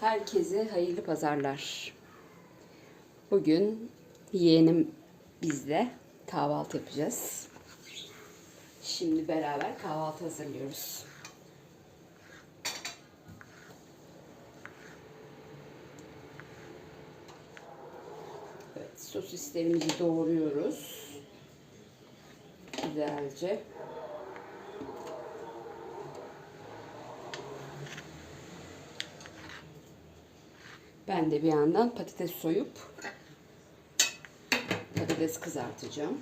Herkese hayırlı pazarlar. Bugün yeğenim bizde kahvaltı yapacağız. Şimdi beraber kahvaltı hazırlıyoruz. Evet, sosislerimizi doğruyoruz. Güzelce. Ben de bir yandan patates soyup patates kızartacağım.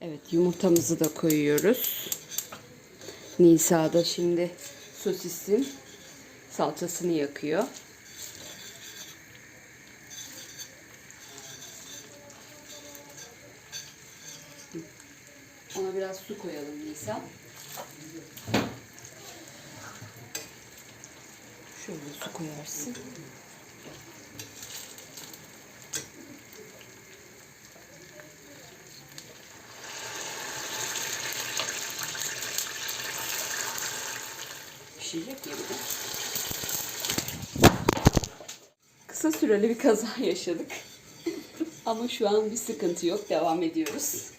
Evet yumurtamızı da koyuyoruz. Nisa da şimdi sosisin salçasını yakıyor. Ona biraz su koyalım Nisa. Şöyle su koyarsın. Pişecek ya bir de. Kısa süreli bir kaza yaşadık. Ama şu an bir sıkıntı yok. Devam ediyoruz.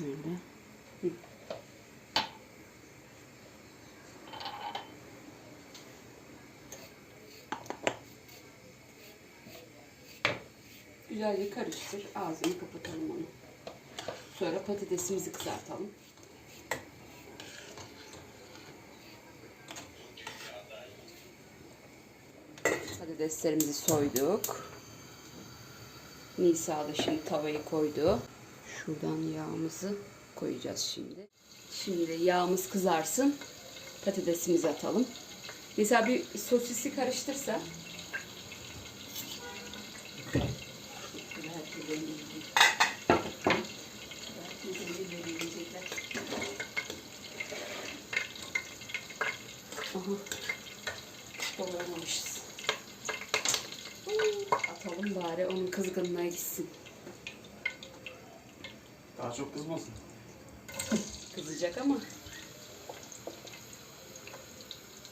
Böyle. Güzelce karıştır. Ağzını kapatalım onu. Sonra patatesimizi kızartalım. Patateslerimizi soyduk. Nisa da şimdi tavayı koydu. Şuradan yağımızı koyacağız şimdi. Şimdi yağımız kızarsın. Patatesimizi atalım. Nisa bir sosisi karıştırsa. Aha. Doğramamışız. Atalım bari onun kızgınlığa gitsin. Daha çok kızmasın. Kızacak ama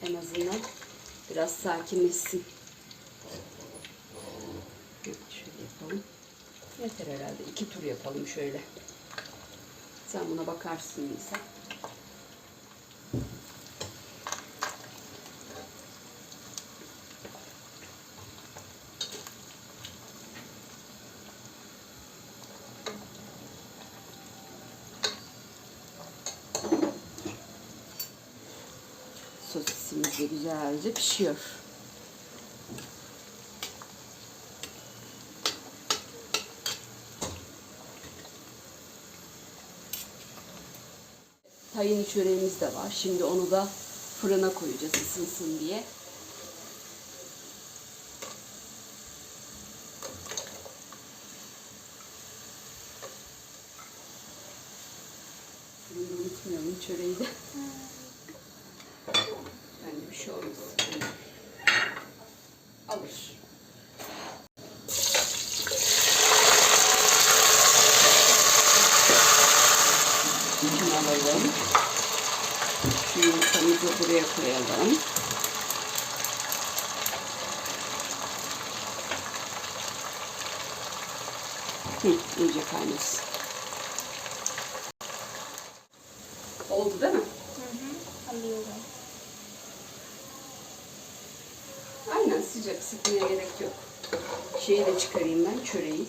en azından biraz sakinleşsin. Şöyle yapalım. Yeter herhalde. İki tur yapalım şöyle. Sen buna bakarsın Nisa. De güzelce pişiyor. Tayin çöreğimiz de var. Şimdi onu da fırına koyacağız ısınsın diye. Fırında unutmayalım çöreği de. Yani Alır. Şunu alalım. Şu yumurtamızı buraya koyalım. Hı, iyice kaynasın. Oldu değil mi? Alıyorum. Sıcak sıkmaya gerek yok. Şeyi de çıkarayım ben çöreği.